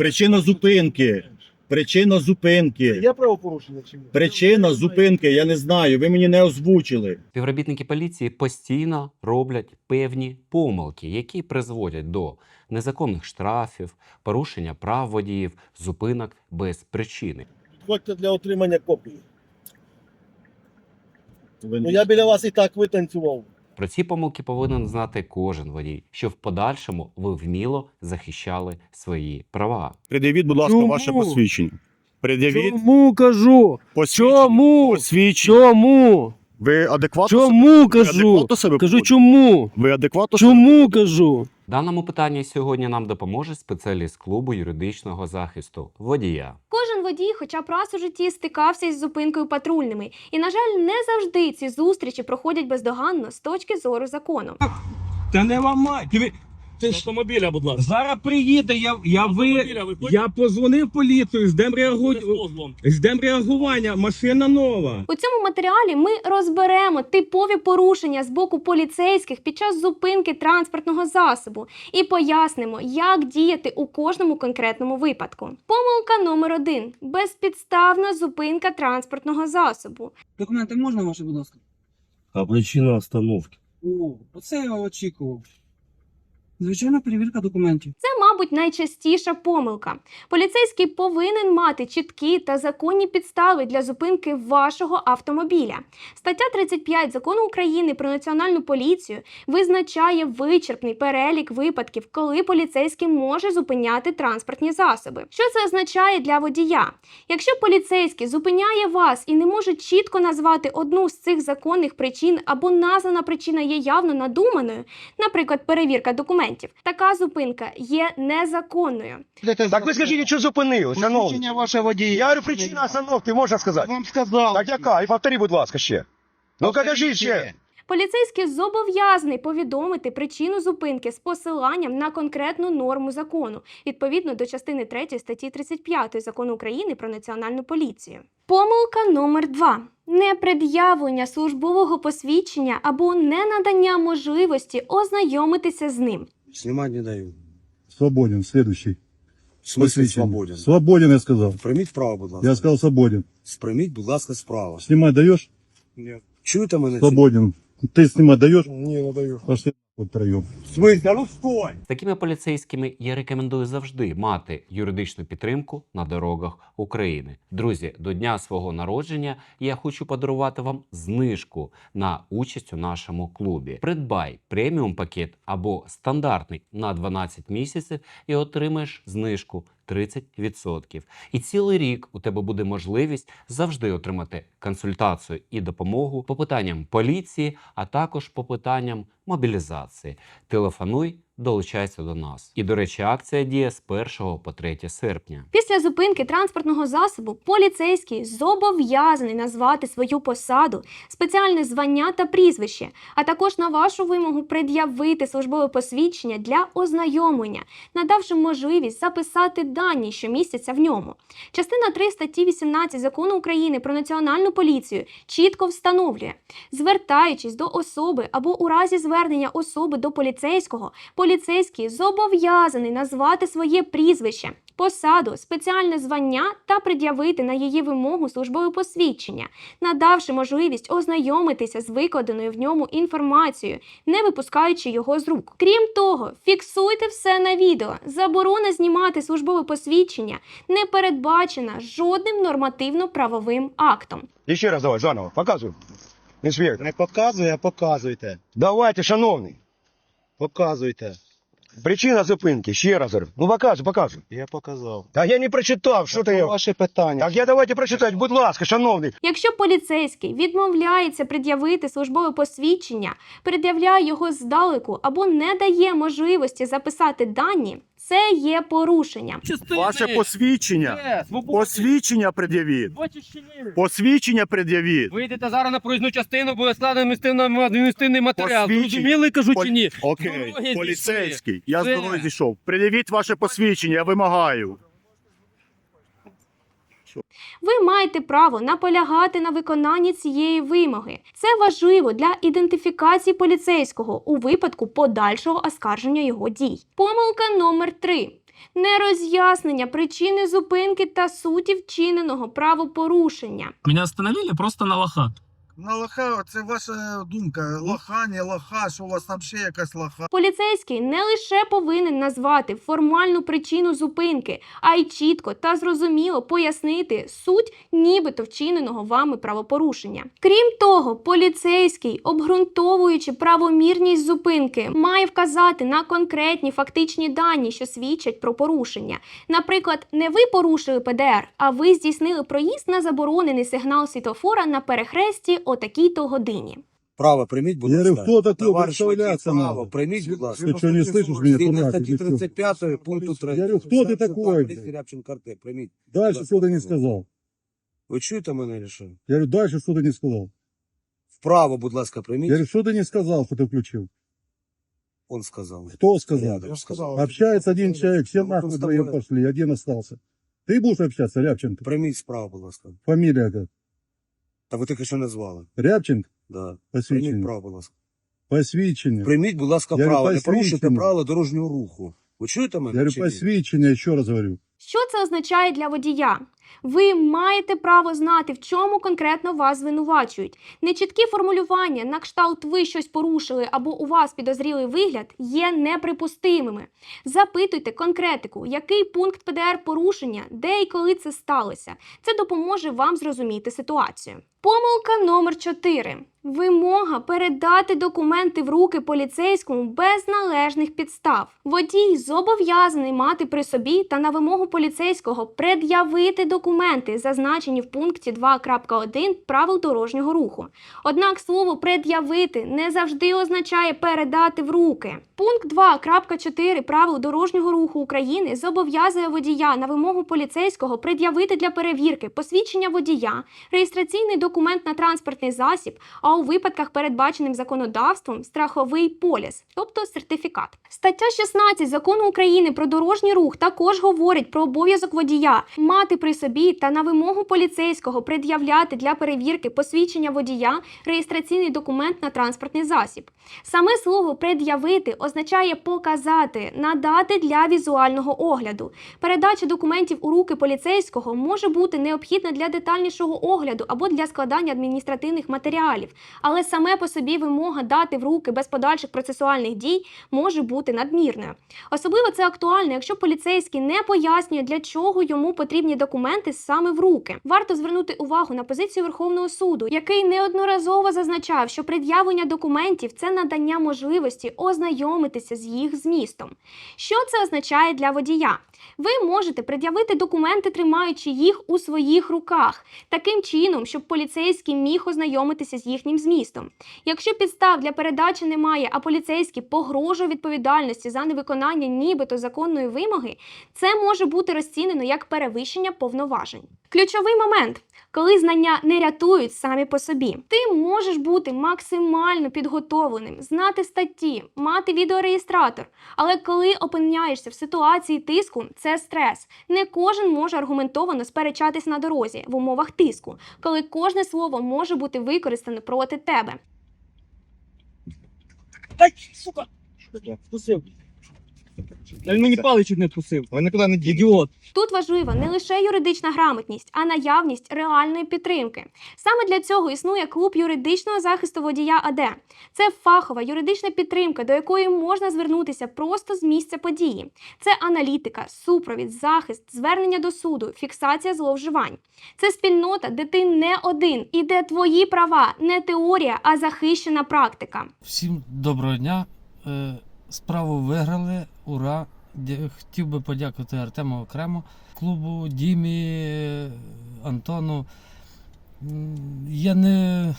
Причина зупинки. Причина зупинки. Є правопорушення чи ні? Причина зупинки, я не знаю. Ви мені не озвучили. Співробітники поліції постійно роблять певні помилки, які призводять до незаконних штрафів, порушення прав водіїв, зупинок без причини. Підходьте для отримання копії. Ви Ну я біля вас і так витанцював. Про ці помилки повинен знати кожен водій, щоб в подальшому ви вміло захищали свої права. Пред'явіть, будь ласка, Чому? ваше посвідчення. Пред'явіть Чому кажу? посвідчення. Чому? Посвідчення. Чому? Ви адекватно Чому ви кажу? адекватно себе Кажу, поводите? чому? Ви адекватно себе Чому кажу? Даному питанні сьогодні нам допоможе спеціаліст клубу юридичного захисту водія. Кожен водій, хоча б раз у житті стикався із зупинкою патрульними, і на жаль, не завжди ці зустрічі проходять бездоганно з точки зору закону. Та не ламай. Ти, ж автомобіля, будь ласка. зараз приїде, я, я, ви, Автомобіля ви хочете? я позвонив поліцію, ждем, реагу... Ждем реагування, машина нова. У цьому матеріалі ми розберемо типові порушення з боку поліцейських під час зупинки транспортного засобу і пояснимо, як діяти у кожному конкретному випадку. Помилка номер один: безпідставна зупинка транспортного засобу. Документи можна ваші, будь ласка? А причина остановки. О, оце я очікував. Звичайна перевірка документів. Це, мабуть, найчастіша помилка. Поліцейський повинен мати чіткі та законні підстави для зупинки вашого автомобіля. Стаття 35 закону України про національну поліцію визначає вичерпний перелік випадків, коли поліцейський може зупиняти транспортні засоби. Що це означає для водія? Якщо поліцейський зупиняє вас і не може чітко назвати одну з цих законних причин або названа причина є явно надуманою, наприклад, перевірка документів, така зупинка є незаконною. Так ви скажіть, що зупинили, шановні? Посвідчення ваше водія. Я говорю, причина остановки, можна сказати? Вам сказав. Так яка? І повтори, будь ласка, ще. Ну, кажіть ще. Поліцейський зобов'язаний повідомити причину зупинки з посиланням на конкретну норму закону відповідно до частини 3 статті 35 закону України про національну поліцію. Помилка номер 2. непред'явлення службового посвідчення або ненадання можливості ознайомитися з ним. Снимать не даю. Свободен, следующий. В смысле Посвідчення. свободен? Свободен, я сказал. Прийміть вправо, будь ласка. Я сказал свободен. Спряміть, будь ласка, справа. Снимать даешь? Ні. Чуєте мене? Свободен. Ты снимать даешь? Ні, не даю. Пошли В смысле? Ну стой! Такими поліцейськими я рекомендую завжди мати юридичну підтримку на дорогах України. Друзі, до дня свого народження я хочу подарувати вам знижку на участь у нашому клубі. Придбай преміум пакет або стандартний на 12 місяців і отримаєш знижку 30%. І цілий рік у тебе буде можливість завжди отримати консультацію і допомогу по питанням поліції, а також по питанням мобілізації. Телефонуй, долучайся до нас. І, до речі, акція діє з 1 по 3 серпня. Після зупинки транспортного засобу поліцейський зобов'язаний назвати свою посаду, спеціальне звання та прізвище, а також на вашу вимогу пред'явити службове посвідчення для ознайомлення, надавши можливість записати дані, що містяться в ньому. Частина 3 статті 18 закону України про національну поліцію чітко встановлює, звертаючись до особи або у разі звернення особи до поліцейського, поліцейський зобов'язаний назвати своє прізвище, посаду, спеціальне звання та пред'явити на її вимогу службове посвідчення, надавши можливість ознайомитися з викладеною в ньому інформацією, не випускаючи його з рук. Крім того, фіксуйте все на відео. Заборона знімати службове посвідчення не передбачена жодним нормативно-правовим актом. І ще раз давай, заново, показуй. Не показує, а показуйте. Давайте, шановний. Показуйте. Причина зупинки, ще раз говорю. Ну, покажу, покажу. Я показав. Та я не прочитав, що ти... Ваше питання. Так я давайте прочитати, будь ласка, шановний. Якщо поліцейський відмовляється пред'явити службове посвідчення, пред'являє його здалеку або не дає можливості записати дані, це є порушенням. Ваше посвідчення. Є. Посвідчення пред'явіть. Посвідчення пред'явіть. Вийдете зараз на проїзну частину, буде складено адміністративний матеріал. Зрозуміли, кажу Пол- чи ні? Окей, Дороги поліцейський. Я з дороги зійшов. Пред'явіть ваше посвідчення, я вимагаю. Ви маєте право наполягати на виконанні цієї вимоги. Це важливо для ідентифікації поліцейського у випадку подальшого оскарження його дій. Помилка номер 3 нероз'яснення причини зупинки та суті вчиненого правопорушення. Мене остановили просто на лоха. На лоха, це ваша думка. Лоха, не лоха, що у вас там ще якась лоха. Поліцейський не лише повинен назвати формальну причину зупинки, а й чітко та зрозуміло пояснити суть нібито вчиненого вами правопорушення. Крім того, поліцейський, обґрунтовуючи правомірність зупинки, має вказати на конкретні фактичні дані, що свідчать про порушення. Наприклад, не ви порушили ПДР, а ви здійснили проїзд на заборонений сигнал світлофора на перехресті о такій-то годині. Право прийміть, будь Я ласка. говорю, хто такий? Товариш водій, Представляться право надо. прийміть, будь ласка. Ты что, не слышишь меня? Згідно дурак, статті или что? 35 пункту 3. Я говорю, хто ти такой, блядь? Рябчин карте, прийміть. Дальше что ты не сказал. Ви чуєте мене чи що? Я говорю, дальше что ты не сказал. Вправо, будь ласка, Я прийміть. говорю, что ты не сказал, что ты включил. Он сказав. Кто сказал? Я сказав. Общается один человек, все Ну, нахуй с вдвоем тобой. пошли, один остался. Ты будешь общаться, Рябченко? Прийміть справа, будь ласка. Фамилия как? Та ви тільки що назвали. Рябченко? Да. Прийміть Посвідчення. право, будь ласка. Посвідчення. Прийміть, будь ласка, Я право. говорю, Не порушуйте посвідчення. правила дорожнього руху. Ви чуєте Я мене? говорю, чи ні? посвідчення, ще раз говорю. Що це означає для водія? Ви маєте право знати, в чому конкретно вас звинувачують. Нечіткі формулювання на кшталт ви щось порушили або у вас підозрілий вигляд є неприпустимими. Запитуйте конкретику, який пункт ПДР порушення, де і коли це сталося. Це допоможе вам зрозуміти ситуацію. Помилка номер 4. Вимога передати документи в руки поліцейському без належних підстав. Водій зобов'язаний мати при собі та на вимогу поліцейського пред'явити документи, зазначені в пункті 2.1 правил дорожнього руху. Однак слово пред'явити не завжди означає передати в руки. Пункт 2.4 правил дорожнього руху України зобов'язує водія на вимогу поліцейського пред'явити для перевірки посвідчення водія, реєстраційний документ на транспортний засіб, а у випадках, передбаченим законодавством, страховий поліс, тобто сертифікат. Стаття 16 закону України про дорожній рух також говорить про обов'язок водія мати при собі та на вимогу поліцейського пред'являти для перевірки посвідчення водія, реєстраційний документ на транспортний засіб. Саме слово пред'явити означає показати, надати для візуального огляду. Передача документів у руки поліцейського може бути необхідна для детальнішого огляду або для складання адміністративних матеріалів, але саме по собі вимога дати в руки без подальших процесуальних дій може бути надмірною. Особливо це актуально, якщо поліцейський не пояснює, для чого йому потрібні документи саме в руки. Варто звернути увагу на позицію Верховного суду, який неодноразово зазначав, що пред'явлення документів це надання можливості ознайомитися з їх змістом. Що це означає для водія? Ви можете пред'явити документи, тримаючи їх у своїх руках, таким чином, щоб поліцейський міг ознайомитися з їхнім змістом. Якщо підстав для передачі немає, а поліцейський погрожує відповідальності за невиконання нібито законної вимоги, це може бути розцінено як перевищення повноважень. Ключовий момент. Коли знання не рятують самі по собі, ти можеш бути максимально підготовленим, знати статті, мати відеореєстратор. Але коли опиняєшся в ситуації тиску, це стрес. Не кожен може аргументовано сперечатись на дорозі в умовах тиску, коли кожне слово може бути використане проти тебе. Ай, сука! Вкусив. Він мені чуть не вкусив. Ви нікуди не дійдете. Ідіот. Тут важлива не лише юридична грамотність, а наявність реальної підтримки. Саме для цього існує клуб юридичного захисту водія АД. Це фахова юридична підтримка, до якої можна звернутися просто з місця події. Це аналітика, супровід, захист, звернення до суду, фіксація зловживань. Це спільнота, де ти не один і де твої права не теорія, а захищена практика. Всім доброго дня. Справу виграли. Ура! Хотів би подякувати Артему окремо, клубу, Дімі, Антону. Я не,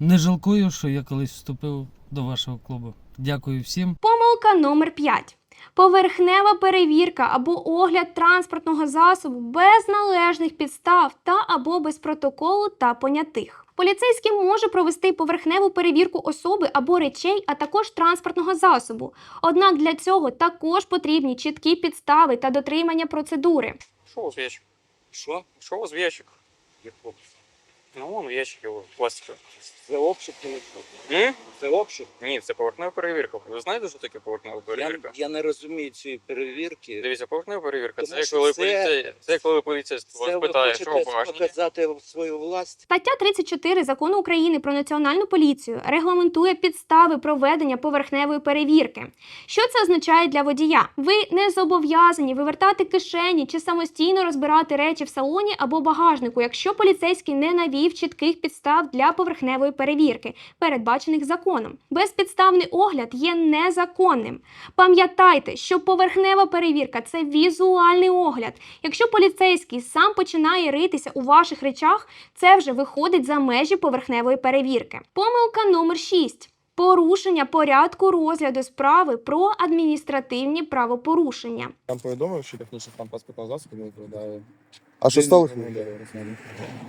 не жалкую, що я колись вступив до вашого клубу. Дякую всім. Помилка номер 5. Поверхнева перевірка або огляд транспортного засобу без належних підстав та або без протоколу та понятих. Поліцейський може провести поверхневу перевірку особи або речей, а також транспортного засобу. Однак для цього також потрібні чіткі підстави та дотримання процедури. Що у вас в ящик? Що? Що у вас в ящик? Ну, вон ящик його, пластиковий. Це обшук чи не що? М? Це обшук. Ні, це поверхнева перевірка. Ви знаєте, що таке поверхнева Я, перевірка? я не розумію цієї перевірки. Дивіться, поверхнева перевірка Тому це що коли це- поліцей, це коли поліцей Це вас ви питає, що хочете багажнику. показати свою власть. Стаття 34 закону України про національну поліцію регламентує підстави проведення поверхневої перевірки. Що це означає для водія? Ви не зобов'язані вивертати кишені чи самостійно розбирати речі в салоні або багажнику, якщо поліцейський не навів чітких підстав для поверхневої перевірки, передбачених законом. Безпідставний огляд є незаконним. Пам'ятайте, що поверхнева перевірка це візуальний огляд. Якщо поліцейський сам починає ритися у ваших речах, це вже виходить за межі поверхневої перевірки. Помилка номер 6. Порушення порядку розгляду справи про адміністративні правопорушення. Там повідомив, що технічний там паспортного засобу не відповідає. А що сталося?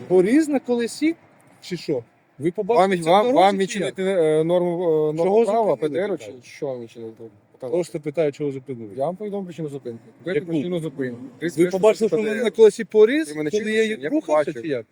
Поріз на колесі? Чи що? Ви побачите, Вам, це вам, в вам дорозі, чи відчинити е, норму, е, норму права, зупинили, ПДР, чи що вам відчинити? Просто питаю, чого зупинили. Я вам повідомив причину зупинки. Яку Яку? причину зупинки? Ви 31 побачили, що в мене на колесі поріз, Ви мене коли я ні? Я рухався, побачив. чи як?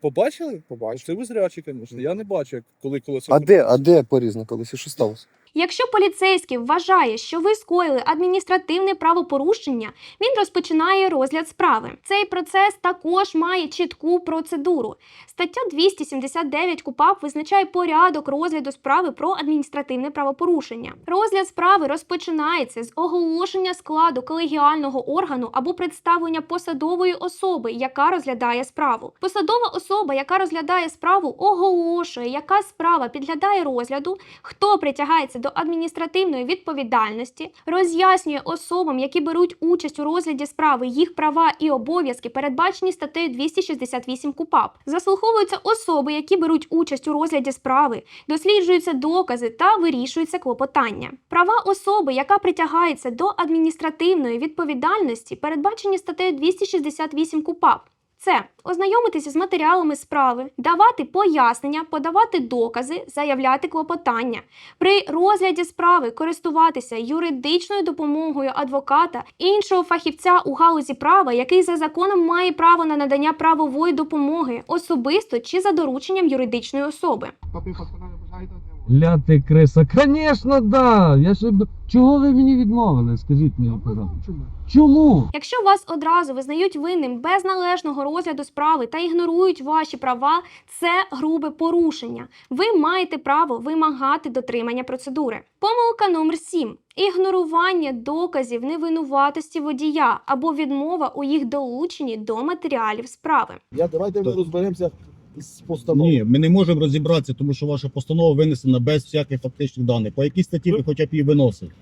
Побачили? Побачив. Це ви зрячі, звісно. Я не бачу, як- коли колесо. А де, а де поріз на колесі? Що сталося? Якщо поліцейський вважає, що ви скоїли адміністративне правопорушення, він розпочинає розгляд справи. Цей процес також має чітку процедуру. Стаття 279 КУПАП визначає порядок розгляду справи про адміністративне правопорушення. Розгляд справи розпочинається з оголошення складу колегіального органу або представлення посадової особи, яка розглядає справу. Посадова особа, яка розглядає справу, оголошує, яка справа підглядає розгляду, хто притягається до адміністративної відповідальності, роз'яснює особам, які беруть участь у розгляді справи, їх права і обов'язки, передбачені статтею 268 КУПАП. Заслуховуються особи, які беруть участь у розгляді справи, досліджуються докази та вирішуються клопотання. Права особи, яка притягається до адміністративної відповідальності, передбачені статтею 268 КУПАП. Це ознайомитися з матеріалами справи, давати пояснення, подавати докази, заявляти клопотання. При розгляді справи користуватися юридичною допомогою адвоката, іншого фахівця у галузі права, який за законом має право на надання правової допомоги особисто чи за дорученням юридичної особи. Ля ти криса, звісно, да. Я ще б- чого ви мені відмовили? Скажіть мені, пожалуйста. Чому? Якщо вас одразу визнають винним без належного розгляду справи та ігнорують ваші права, це грубе порушення. Ви маєте право вимагати дотримання процедури. Помилка номер 7. Ігнорування доказів невинуватості водія або відмова у їх долученні до матеріалів справи. Я, давайте ми розберемося з Ні, ми не можемо розібратися, тому що ваша постанова винесена без всяких фактичних даних. По якій статті ви хоча б її виносили?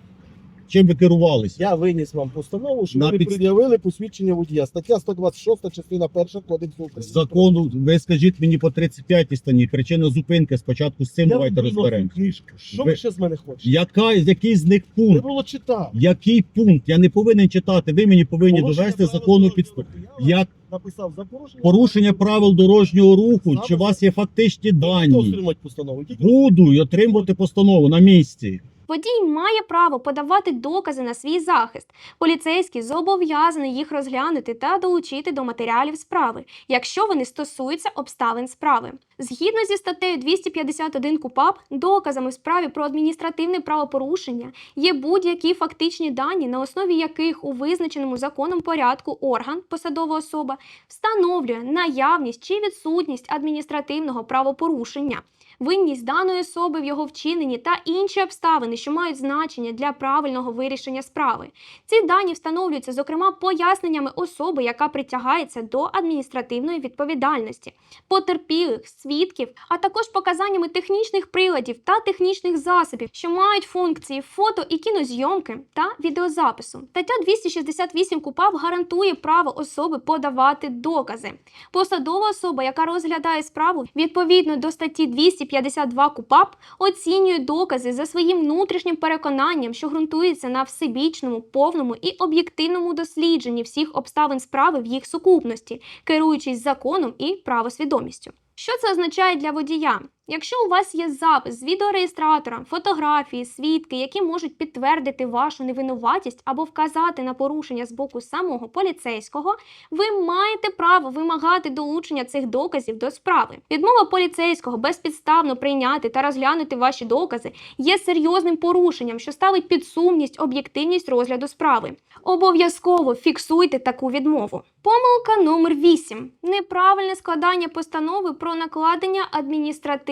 Чим ви керувалися? Я виніс вам постанову, що На ви підс- пред'явили посвідчення водія. Стаття 126, частина 1 Кодексу України. Закону, ви скажіть мені по 35 стані, причина зупинки, спочатку з цим Я давайте виношу розберемося. книжку. Що Ви- ви ще з мене хочете? Яка, який з них Не пункт? було читати. Який пункт? Я не повинен читати, ви мені повинні Порушення довести правил законну дорожнього підставу. руху. Я вам Як написав за порушення. порушення правил дорожнього руху, чи у вас є фактичні Хто дані? отримати постанову? Тільки Буду отримувати постанову на місці. Водій має право подавати докази на свій захист. Поліцейський зобов'язаний їх розглянути та долучити до матеріалів справи, якщо вони стосуються обставин справи. Згідно зі статтею 251 КУПАП, доказами в справі про адміністративне правопорушення є будь-які фактичні дані, на основі яких у визначеному законом порядку орган, посадова особа, встановлює наявність чи відсутність адміністративного правопорушення винність даної особи в його вчиненні та інші обставини, що мають значення для правильного вирішення справи. Ці дані встановлюються, зокрема, поясненнями особи, яка притягається до адміністративної відповідальності, потерпілих, свідків, а також показаннями технічних приладів та технічних засобів, що мають функції фото і кінозйомки та відеозапису. Стаття 268 КУПАП гарантує право особи подавати докази. Посадова особа, яка розглядає справу відповідно до статті 252 КУПАП, оцінює докази за своїм внутрішнім переконанням, що ґрунтується на всебічному, повному і об'єктивному дослідженні всіх обставин справи в їх сукупності, керуючись законом і правосвідомістю. Що це означає для водія? Якщо у вас є запис з відеореєстратора, фотографії, свідки, які можуть підтвердити вашу невинуватість або вказати на порушення з боку самого поліцейського, ви маєте право вимагати долучення цих доказів до справи. Відмова поліцейського безпідставно прийняти та розглянути ваші докази є серйозним порушенням, що ставить під сумність об'єктивність розгляду справи. Обов'язково фіксуйте таку відмову. Помилка номер 8. Неправильне складання постанови про накладення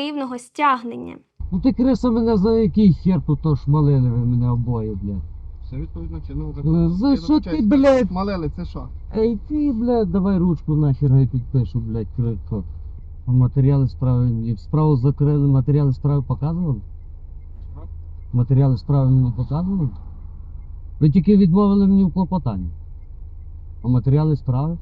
адміністративного стягнення. Ну ти криса мене за який хер тут то шмалили ви мене обоє, блядь. Все відповідно чинного закону. За що ти, блядь? Малели, це що? Ей ти, блядь, давай ручку нахер я підпишу, блядь, критко. А Матеріали справи, справу закрили, матеріали справи показували? Матеріали справи мені показували? Ви тільки відмовили мені в клопотанні. А матеріали справи?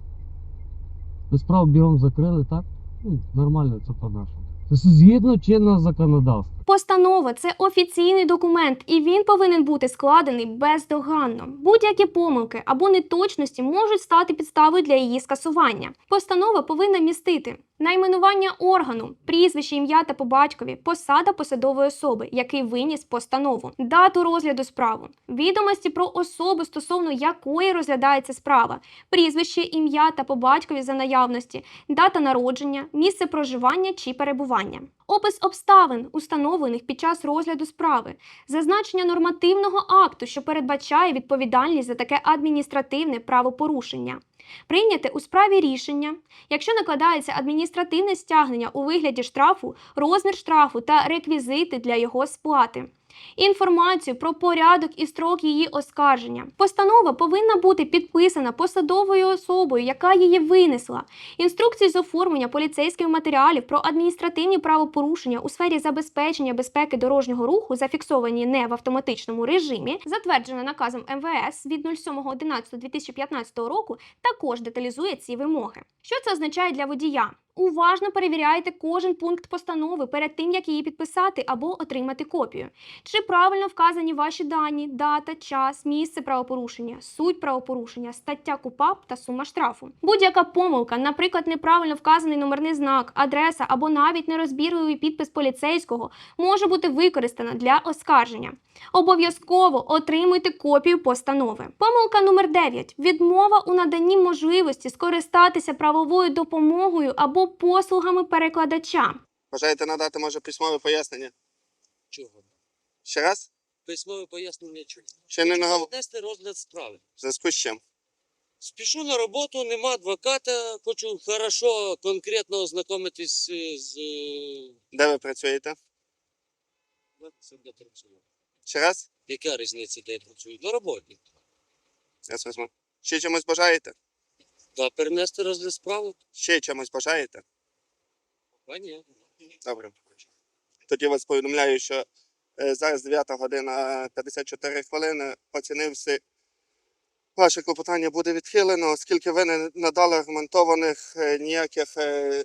Ви справу бігом закрили, так? Ну, нормально, це по-нашому. Згідно чинного законодавства. Постанова це офіційний документ, і він повинен бути складений бездоганно. Будь-які помилки або неточності можуть стати підставою для її скасування. Постанова повинна містити найменування органу, прізвище, ім'я та по батькові, посада посадової особи, який виніс постанову, дату розгляду справи, відомості про особу, стосовно якої розглядається справа, прізвище, ім'я та по батькові за наявності, дата народження, місце проживання чи перебування. Опис обставин, установлених під час розгляду справи, зазначення нормативного акту, що передбачає відповідальність за таке адміністративне правопорушення, прийняте у справі рішення, якщо накладається адміністративне стягнення у вигляді штрафу, розмір штрафу та реквізити для його сплати. Інформацію про порядок і строк її оскарження. Постанова повинна бути підписана посадовою особою, яка її винесла. Інструкції з оформлення поліцейських матеріалів про адміністративні правопорушення у сфері забезпечення безпеки дорожнього руху, зафіксовані не в автоматичному режимі, затверджена наказом МВС від 07.11.2015 року, також деталізує ці вимоги. Що це означає для водія? Уважно перевіряйте кожен пункт постанови перед тим, як її підписати або отримати копію. Чи правильно вказані ваші дані, дата, час, місце правопорушення, суть правопорушення, стаття КУПАП та сума штрафу. Будь-яка помилка, наприклад, неправильно вказаний номерний знак, адреса або навіть нерозбірливий підпис поліцейського, може бути використана для оскарження. Обов'язково отримуйте копію постанови. Помилка номер 9. Відмова у наданні можливості скористатися правовою допомогою або послугами перекладача. Бажаєте надати, може, письмове пояснення? Чого? Ще раз? Письмове пояснення чого? Ще не нагав... Нести розгляд справи. В зв'язку з чим? Спішу на роботу, нема адвоката, хочу хорошо, конкретно ознакомитись е, з... е, Де ви працюєте? як це працюю. Ще раз? Яка різниця, де я працюю? На роботі. Я вас візьму. Ще чимось бажаєте? Та перенести розгляд справи? Ще чимось бажаєте? А ні. Добре. Тоді вас повідомляю, що е, зараз 9 година 54 хвилини. Оцінився. Ваше клопотання буде відхилено, оскільки ви не надали аргументованих е, ніяких е,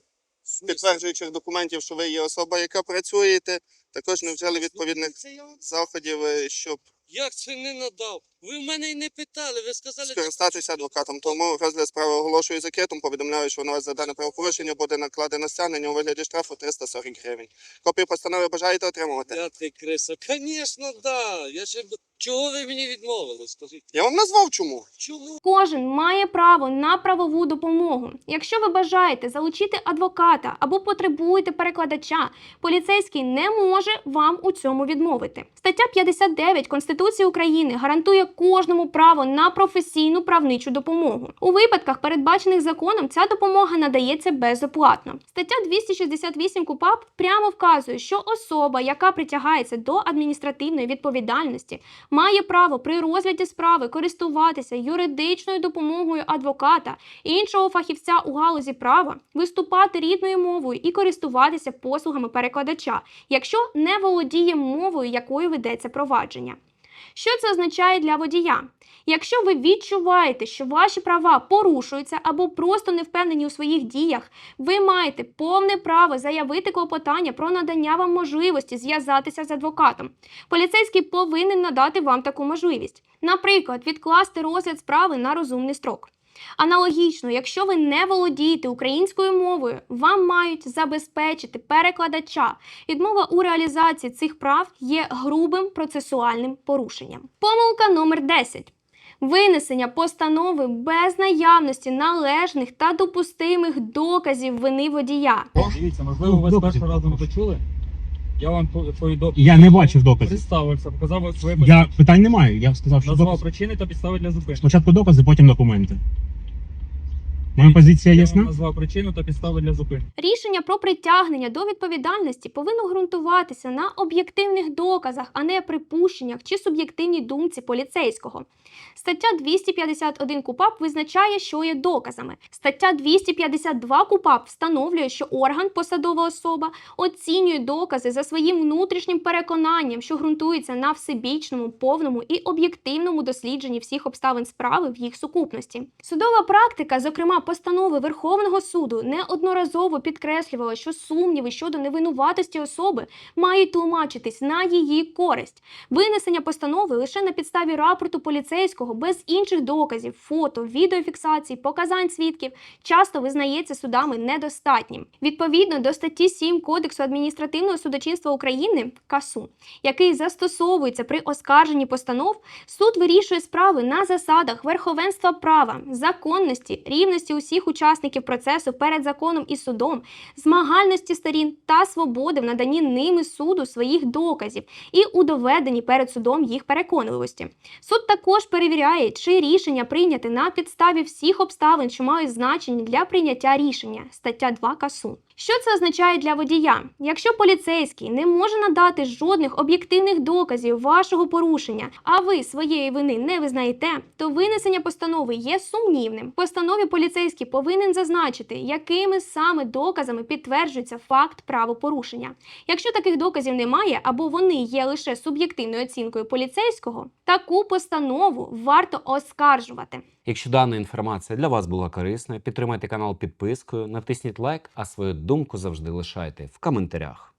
підтверджуючих документів, що ви є особа, яка працюєте. Також не вжили відповідних Це я вам- заходів, е, щоб Як це не надав? Ви в мене й не питали, ви сказали... скористатися адвокатом. Тому розгляд справи оголошую закритим. Повідомляю, що на вас за дане правопорушення буде накладено стягнення у вигляді штрафу 340 гривень. Копію постанови бажаєте отримувати? Я ти криса. Звісно, да. Я ще... Чого ви мені відмовили, скажіть? Я вам назвав чому? Чому? Кожен має право на правову допомогу. Якщо ви бажаєте залучити адвоката або потребуєте перекладача, поліцейський не може вам у цьому відмовити. Стаття 59 Конституції України гарантує кожному право на професійну правничу допомогу. У випадках, передбачених законом, ця допомога надається безоплатно. Стаття 268 КУПАП прямо вказує, що особа, яка притягається до адміністративної відповідальності, має право при розгляді справи користуватися юридичною допомогою адвоката іншого фахівця у галузі права, виступати рідною мовою і користуватися послугами перекладача, якщо не володіє мовою, якою ведеться провадження. Що це означає для водія? Якщо ви відчуваєте, що ваші права порушуються або просто не впевнені у своїх діях, ви маєте повне право заявити клопотання про надання вам можливості зв'язатися з адвокатом. Поліцейський повинен надати вам таку можливість. Наприклад, відкласти розгляд справи на розумний строк. Аналогічно, якщо ви не володієте українською мовою, вам мають забезпечити перекладача. Відмова у реалізації цих прав є грубим процесуальним порушенням. Помилка номер 10. Винесення постанови без наявності належних та допустимих доказів вини водія. Дивіться, можливо, ви з першого разу не почули. Я вам по- повідомив. Я не бачив доказів. Представився, показав своє Я питань немає. Я сказав, що назвав доказ... причини та підстави для зупинки. спочатку докази, потім документи. Моя позиція Я ясна? назвав причину та підстави для зупинки. Рішення про притягнення до відповідальності повинно ґрунтуватися на об'єктивних доказах, а не припущеннях чи суб'єктивній думці поліцейського. Стаття 251 КУПАП визначає, що є доказами. Стаття 252 КУПАП встановлює, що орган, посадова особа, оцінює докази за своїм внутрішнім переконанням, що ґрунтується на всебічному, повному і об'єктивному дослідженні всіх обставин справи в їх сукупності. Судова практика, зокрема постанови Верховного суду, неодноразово підкреслювала, що сумніви щодо невинуватості особи мають тлумачитись на її користь. Винесення постанови лише на підставі рапорту поліцейського без інших доказів, фото, відеофіксацій, показань свідків часто визнається судами недостатнім. Відповідно до статті 7 Кодексу адміністративного судочинства України КАСУ, який застосовується при оскарженні постанов, суд вирішує справи на засадах верховенства права, законності, рівності усіх учасників процесу перед законом і судом, змагальності сторін та свободи в наданні ними суду своїх доказів і у доведенні перед судом їх переконливості. Суд також перевіряє, чи рішення прийняте на підставі всіх обставин, що мають значення для прийняття рішення. Стаття 2 КАСУ. Що це означає для водія? Якщо поліцейський не може надати жодних об'єктивних доказів вашого порушення, а ви своєї вини не визнаєте, то винесення постанови є сумнівним. Постанові поліцейський повинен зазначити, якими саме доказами підтверджується факт правопорушення. Якщо таких доказів немає або вони є лише суб'єктивною оцінкою поліцейського, таку постанову варто оскаржувати. Якщо дана інформація для вас була корисною, підтримайте канал підпискою, натисніть лайк, а свою думку завжди лишайте в коментарях.